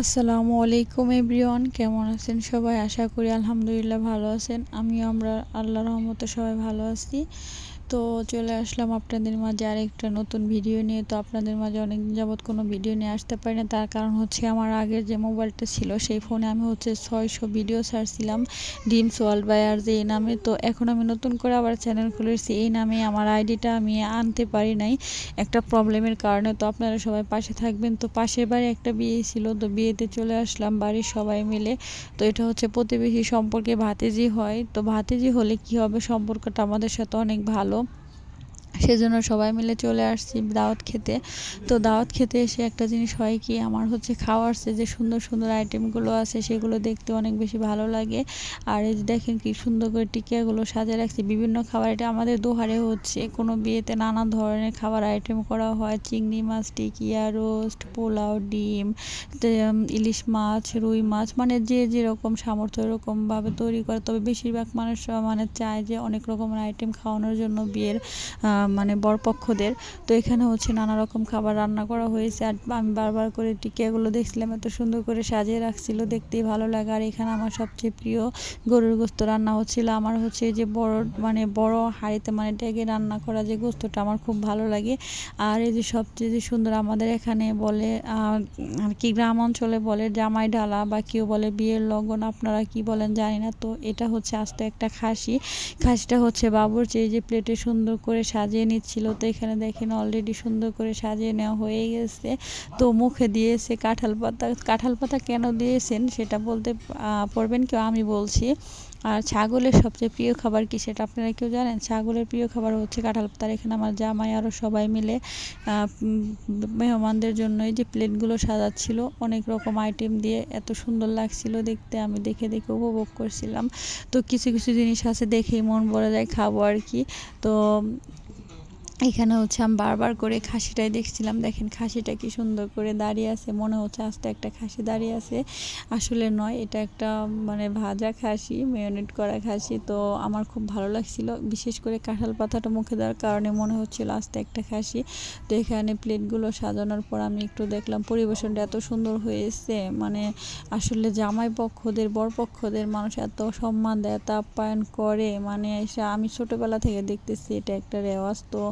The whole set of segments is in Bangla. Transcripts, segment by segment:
আসসালামু আলাইকুম এভরিওয়ান, কেমন আছেন সবাই? আশা করি আলহামদুলিল্লাহ ভালো আছেন। আমিও আমরা আল্লাহ রহমতে সবাই ভালো আছি। তো চলে আসলাম আপনাদের মাঝে আরেকটা নতুন ভিডিও নিয়ে। তো আপনাদের মাঝে অনেক দিন যাবৎ কোনো ভিডিও নিয়ে আসতে পারি না। তার কারণ হচ্ছে আমার আগের যে মোবাইলটা ছিল, সেই ফোনে আমি হচ্ছে ছয়শো ভিডিও সারছিলাম ডিমস ওয়ার্ল্ড বায়ার যে এই নামে। তো এখন আমি নতুন করে আবার চ্যানেল খুলেছি। এই নামে আমার আইডিটা আমি আনতে পারি নাই। একটা প্রবলেমের কারণে। তো আপনারা সবাই পাশে থাকবেন। তো পাশের বাড়ি একটা বিয়ে ছিল। তো বিয়েতে চলে আসলাম বাড়ির সবাই মিলে। তো এটা হচ্ছে প্রতিবেশী সম্পর্কে ভাতিজি হয়। তো ভাতিজি হলে কি হবে? সম্পর্কটা আমাদের সাথে অনেক ভালো। সেজন্য সবাই মিলে চলে আসছি দাওয়াত খেতে। তো দাওয়াত খেতে এসে একটা জিনিস হয় কি, আমার হচ্ছে খাওয়ার সে যে সুন্দর সুন্দর আইটেমগুলো আছে সেগুলো দেখতে অনেক বেশি ভালো লাগে। আর এই দেখেন কি সুন্দর করে টিকিয়াগুলো সাজিয়ে রাখছি, বিভিন্ন খাবার এটা আমাদের দোহারে হচ্ছে। কোনো বিয়েতে নানা ধরনের খাবার আইটেম করা হয়, চিংড়ি মাছ, টিকিয়া রোস্ট পোলাও, ডিম ইলিশ মাছ, রুই মাছ মানে যে যেরকম সামর্থ্য এরকমভাবে তৈরি করে। তবে বেশিরভাগ মানুষ মানে চায় যে অনেক রকমের আইটেম খাওয়ানোর জন্য বিয়ের মানে বরপক্ষদের। তো এখানে হচ্ছে নানা রকম খাবার রান্না করা হয়েছে। আর আমি বারবার করে টিকিয়াগুলো দেখছিলাম, এত সুন্দর করে সাজিয়ে রাখছিল, দেখতেই ভালো লাগে। আর এখানে আমার সবচেয়ে প্রিয় গরুর গোস্ত রান্না হচ্ছিল আমার হচ্ছে যে বড় মানে বড় হাঁড়িতে মানে ডেকে রান্না করা যে গোস্তটা আমার খুব ভালো লাগে। আর এই যে সবচেয়ে যে সুন্দর আমাদের এখানে বলে আর কি গ্রাম অঞ্চলে বলে জামাই ঢালা বা কেউ বলে বিয়ের লগন, আপনারা কি বলেন জানি না। তো এটা হচ্ছে আস্ত একটা খাসি। খাসিটা হচ্ছে বাবুর চেয়ে যে প্লেটে সুন্দর করে সাজিয়ে সাজিয়ে নিচ্ছিল। তো এখানে দেখেন অলরেডি সুন্দর করে সাজিয়ে নেওয়া হয়ে গেছে। তো মুখে দিয়েছে কাঁঠাল পাতা। কাঁঠাল পাতা কেন দিয়েছেন সেটা বলতে পারবেন কেউ, আমি বলছি। আর ছাগলের সবচেয়ে প্রিয় খাবার কি সেটা আপনারা কেউ জানেন? ছাগলের প্রিয় খাবার হচ্ছে কাঁঠাল পাতার এখানে আমার জামাই আরও সবাই মিলে মেহমানদের জন্য এই যে প্লেটগুলো সাজাচ্ছিল, অনেক রকম আইটেম দিয়ে এত সুন্দর লাগছিল দেখতে। আমি দেখে দেখে উপভোগ করছিলাম। তো কিছু কিছু জিনিস আছে দেখেই মন ভরে যায় খাব আর কি। তো এখানে হচ্ছে আমি বারবার করে খাসিটাই দেখছিলাম। দেখেন খাসিটা কি সুন্দর করে দাঁড়িয়ে আছে। মনে হচ্ছে আস্তে একটা খাসি দাঁড়িয়ে আছে। আসলে নয়, এটা একটা মানে ভাজা খাসি মেয়নেট করা খাসি। তো আমার খুব ভালো লাগছিল। বিশেষ করে কাঁঠাল পাতাটা মুখে দেওয়ার কারণে মনে হচ্ছিল আস্তে একটা খাসি। তো এখানে প্লেটগুলো সাজানোর পর আমি একটু দেখলাম পরিবেশনটা এত সুন্দর হয়েছে। মানে আসলে জামাই পক্ষদের, বর পক্ষদের মানুষ এত সম্মান দেয়, এত আপ্যায়ন করে। মানে আমি ছোটোবেলা থেকে দেখতেছি এটা একটা রেওয়াজ। তো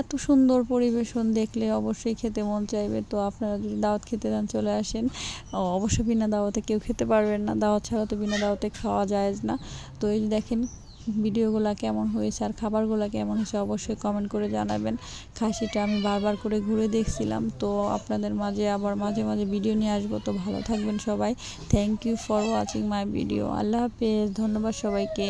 এত সুন্দর পরিবেশন দেখলে অবশ্যই খেতে মন চাইবে। তো আপনারা যদি দাওয়াত খেতে যান, চলে আসেন। অবশ্যই বিনা দাওয়াতে কেউ খেতে পারবেন না। দাওয়াত ছাড়া তো বিনা দাওয়াতে খাওয়া যায় না। তো এই দেখেন, ভিডিওগুলো কেমন হয়েছে আর খাবারগুলো কেমন হয়েছে অবশ্যই কমেন্ট করে জানাবেন। খাসিটা আমি বারবার করে ঘুরে দেখছিলাম। তো আপনাদের মাঝে আবার মাঝে মাঝে ভিডিও নিয়ে আসব। তো ভালো থাকবেন সবাই। Thank you for watching my video আল্লাহ হাফেজ। ধন্যবাদ সবাইকে।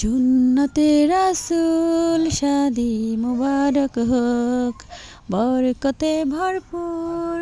জুন্নতে রাসুল শাদি মুবারক হোক বরকতে ভরপুর